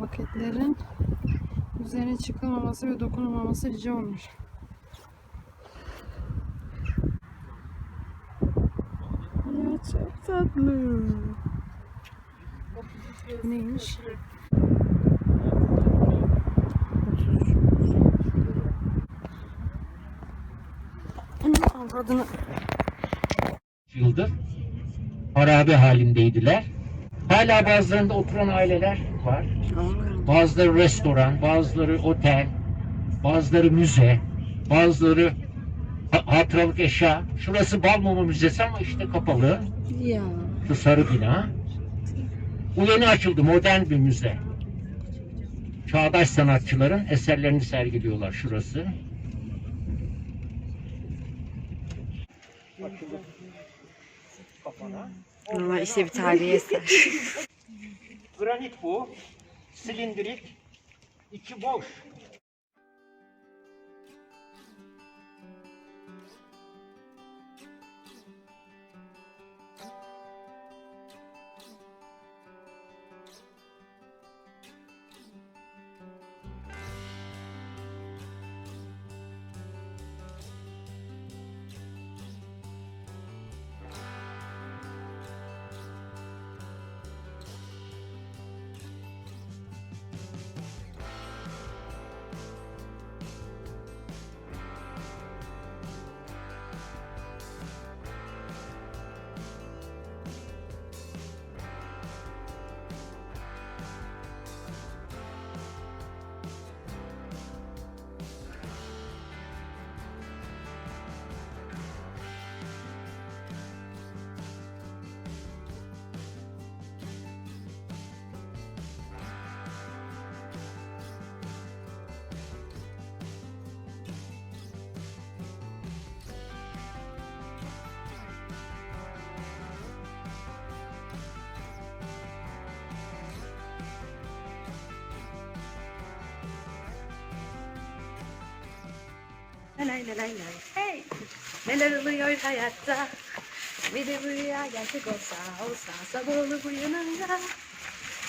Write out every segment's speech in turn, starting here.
Maketlerin üzerine çıkılmaması ve dokunulmaması rica olmuş. Ya çok tatlı. Neymiş? Avradını yıldır harabe halindeydiler. Hala bazılarında oturan aileler var. Bazıları restoran, bazıları otel, bazıları müze, bazıları ha- hatıralık eşya. Şurası Balmumu Müzesi ama işte kapalı. ya. Şu sarı bina. Bu yeni açıldı modern bir müze. Çağdaş sanatçıların eserlerini sergiliyorlar şurası. Kafana. Ama işte bir tarihi eser. Granit bu. Silindirik. içi boş. Lay lay lay lay. Hey! Neler oluyor hayatta? Bir de bu rüya gerçek olsa olsa sabah olup uyanınca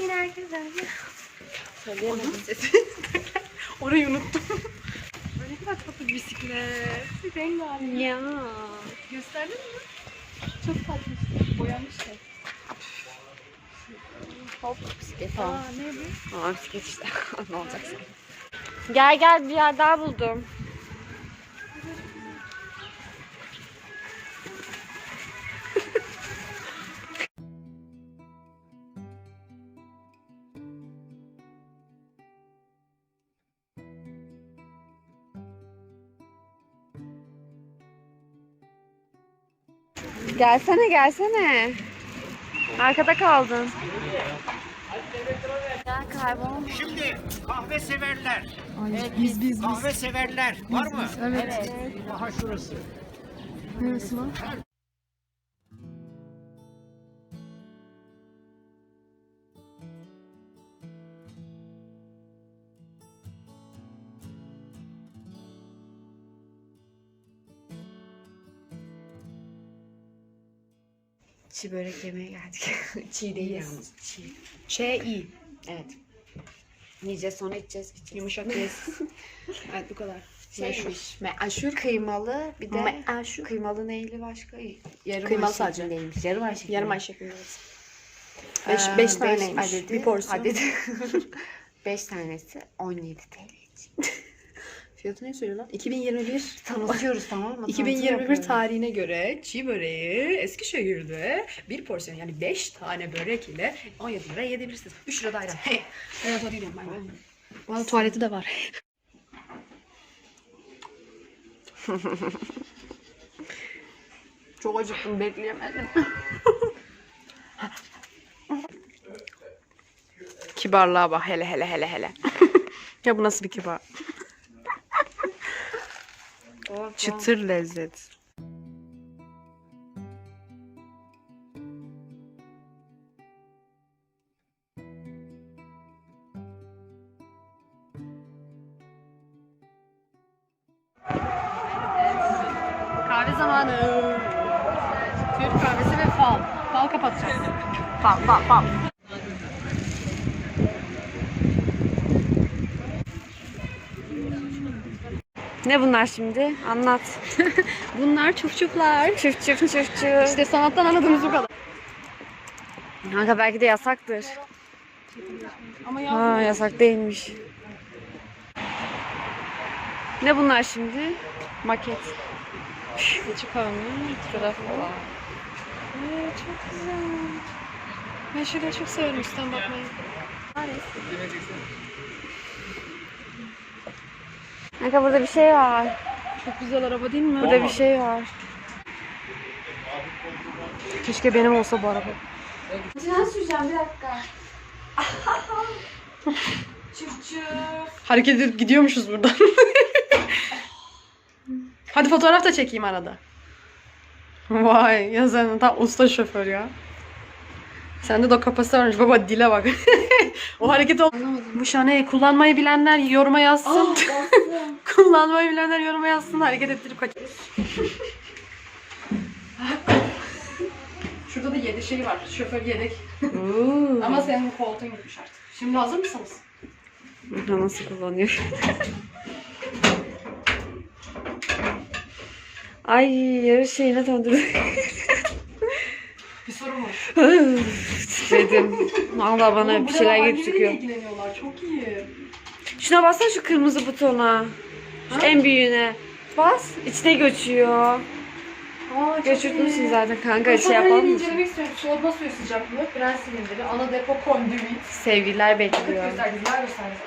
yine herkes aynı. Söyleyemedim sesi. Orayı unuttum. Ay, ne kadar tatlı bir bisiklet. Rengarenk. Ya. Gösterdin mi? Çok tatlı. Boyanmış da. Hop bisiklet Aa al. ne bu? Aa bisiklet işte. ne olacak sen? Gel gel bir yer daha buldum. Gelsene gelsene. Arkada kaldın. Şimdi kahve severler. Ay biz biz biz. Kahve severler. Var mı? Evet. Aha şurası. Neresi lan? Çiğ börek yemeye geldik. Çiğ değil yalnız. Çiğ. İyi. Evet. Yiyeceğiz sonra içeceğiz. içeceğiz. Yumuşak yes. evet bu kadar. Şeymiş. Meşhur kıymalı bir de Meşhur. kıymalı neyli başka yarım Kıymalı ay sadece. şeklindeymiş. Yarım ay şeklinde. Yarım ay şeklinde. Ee, 5 5 beş taneymiş. adedi- bir porsiyon. Adedi. 5 tanesi 17 TL. Fiyatı ne söylüyor lan? 2021 Tanıtıyoruz tamam mı? 2021 tarihine göre çiğ böreği Eskişehir'de bir porsiyon yani 5 tane börek ile 17 liraya yiyebilirsiniz. 3 lira da ayran. Evet o ben. Valla tuvaleti de var. Çok acıktım bekleyemedim. Kibarlığa bak hele hele hele hele. ya bu nasıl bir kibar? Çıtır lezzet. Kahve zamanı. Türk kahvesi ve fal. Fal kapatacağız. Fal, fal, fal. Ne bunlar şimdi? Anlat. Bunlar çufçuflar. Çüf çüf çüf çüf. İşte sanattan anladığımız bu kadar. Kanka belki de yasaktır. Ama Ha yasak değilmiş. Ne bunlar şimdi? Maket. çıkalım. Şurada falan. Evet, çok güzel. Ben şöyle çok severim üstten bakmayı. Kanka burada bir şey var. Çok güzel araba değil mi? Burada bir şey var. Keşke benim olsa bu araba. Can süreceğim bir dakika. Hareket edip gidiyormuşuz buradan. Hadi fotoğraf da çekeyim arada. Vay ya sen tam usta şoför ya. Sende de o kapasite varmış baba dile bak. o hareket ol. Bu kullanmayı bilenler yoruma yazsın. kullanmayı bilenler yoruma yazsın hareket ettirip kaçırırız. Şurada da yedi şey var. Şoför yedek. Ama senin koltuğun gitmiş artık. Şimdi hazır mısınız? Nasıl kullanıyor? Ay yarış şeyine döndürdü. Bir sorun var. Dedim. Valla bana bir şeyler hangileriyle çıkıyor. ilgileniyorlar. Çok iyi. Şuna bassana şu kırmızı butona. Şu Ha? en büyüğüne. Bas. içine göçüyor. Aa, çok Göçürtmüşsün iyi. zaten kanka şey sana yapalım yine mı? incelemek istiyorum. Soğutma suyu sıcaklığı, fren silindiri, ana depo kondüit. Sevgililer bekliyor. göstergesi, ver göstergesi.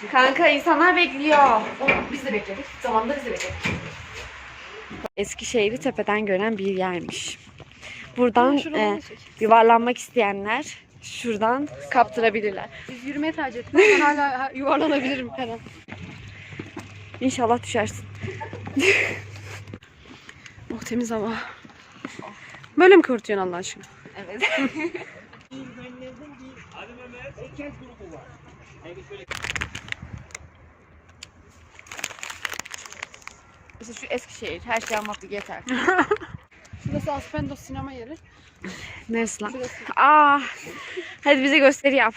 Şimdi. Kanka insanlar bekliyor. Biz de bekledik. Zamanında biz de bekledik. Eskişehir'i tepeden gören bir yermiş. Buradan e, yuvarlanmak isteyenler şuradan kaptırabilirler. Biz yürümeyi tercih ettik. Ben hala ha- yuvarlanabilirim her an. İnşallah düşersin. Oh temiz hava. Böyle mi kurtuyorsun Allah aşkına? Evet. İşte şu Eskişehir. Her şey anlattık yeter. Şurası Aspendos sinema yeri. Neresi lan? Şurası. Aa, hadi bize gösteri yap.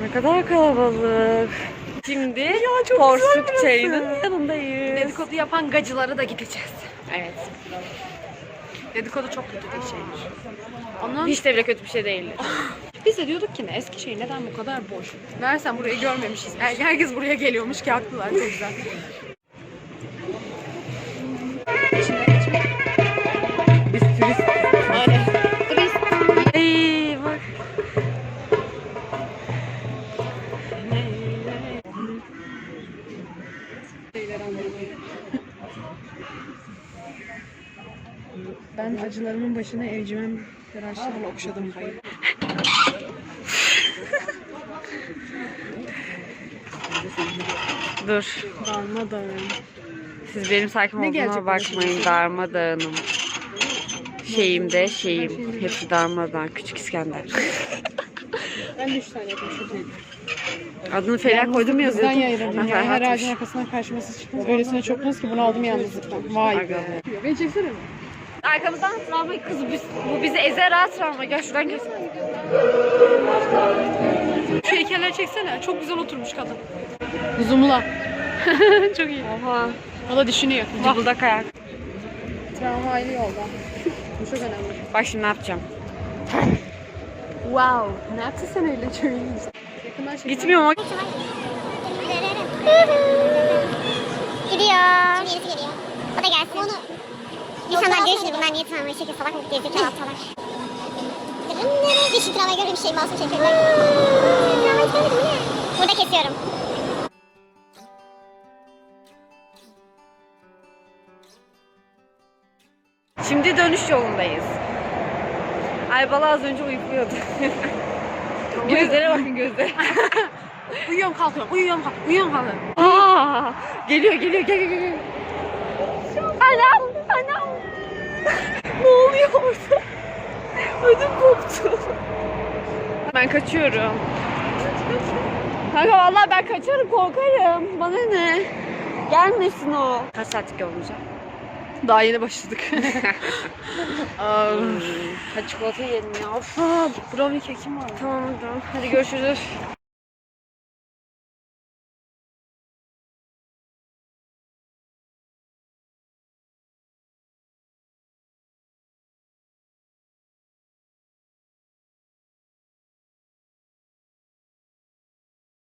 Ne kadar kalabalık. Şimdi ya, Porsuk çayının yanındayız. Dedikodu yapan gacılara da gideceğiz. Evet. Dedikodu çok kötü bir şeydir. Ondan Hiç de bile kötü bir şey değildir. Biz de diyorduk ki ne Eskişehir neden bu kadar boş? Meğersem burayı görmemişiz. Her- Herkes buraya geliyormuş ki haklılar çok güzel. Başına evcimen tıraşlarla okşadım hayır. Dur. Darmadağın. Siz benim sakin Ne olduğuma gelecek bakmayın. başına? Darmadağınım. Şeyim de şeyim. Hepsi darmadağın. Küçük İskender. Ben de üç tane yapmışım. Adını Feriha koydum mu Bizden Ha, dünya. Her ağacın arkasından karşıması çıkmaz. Öylesine çoktunuz ki bunu aldım yalnızlıktan. Vay be. Beni çeksene mi? Arkamızdan travma kız biz, bu bizi ezer ha travma. Gel şuradan gel. Şu heykelleri çeksene. Çok güzel oturmuş kadın. Zoom'la. Çok iyi. Oha. O da düşünüyor. Cıbıldak ayak. Tramvaylı yolda. Bu çok önemli. Bak şimdi ne yapacağım. Wow. Ne yaptın sen öyle çek. Gitmiyorum ama. Gidiyor. Şimdi yenisi geliyor. O da gelsin. Onu İnsanlar diyor şimdi bunlar niye tramvayı çekiyor salak mı gerizekalı aptallar. Bir şu tramvayı görür bir şey masum çekiyorlar. Tramvayı görmedim yine. Burada kesiyorum. Şimdi dönüş yolundayız. Aybala az önce uyukluyordu. gözlere bakın gözlere. Uyuyorum kalkıyorum. Uyuyorum kalkıyorum. Uyuyorum kalkıyorum. Aa, geliyor geliyor gel gel gel. Anam anam. Ne oluyor orada? Ödüm koptu. Ben kaçıyorum. Kanka vallahi ben kaçarım korkarım. Bana ne? Gelmesin o. Kaç saatlik olacak? Daha yeni başladık. Hadi çikolata yiyelim ya. Of. Aa, brownie kekim var. Tamam tamam. Hadi görüşürüz.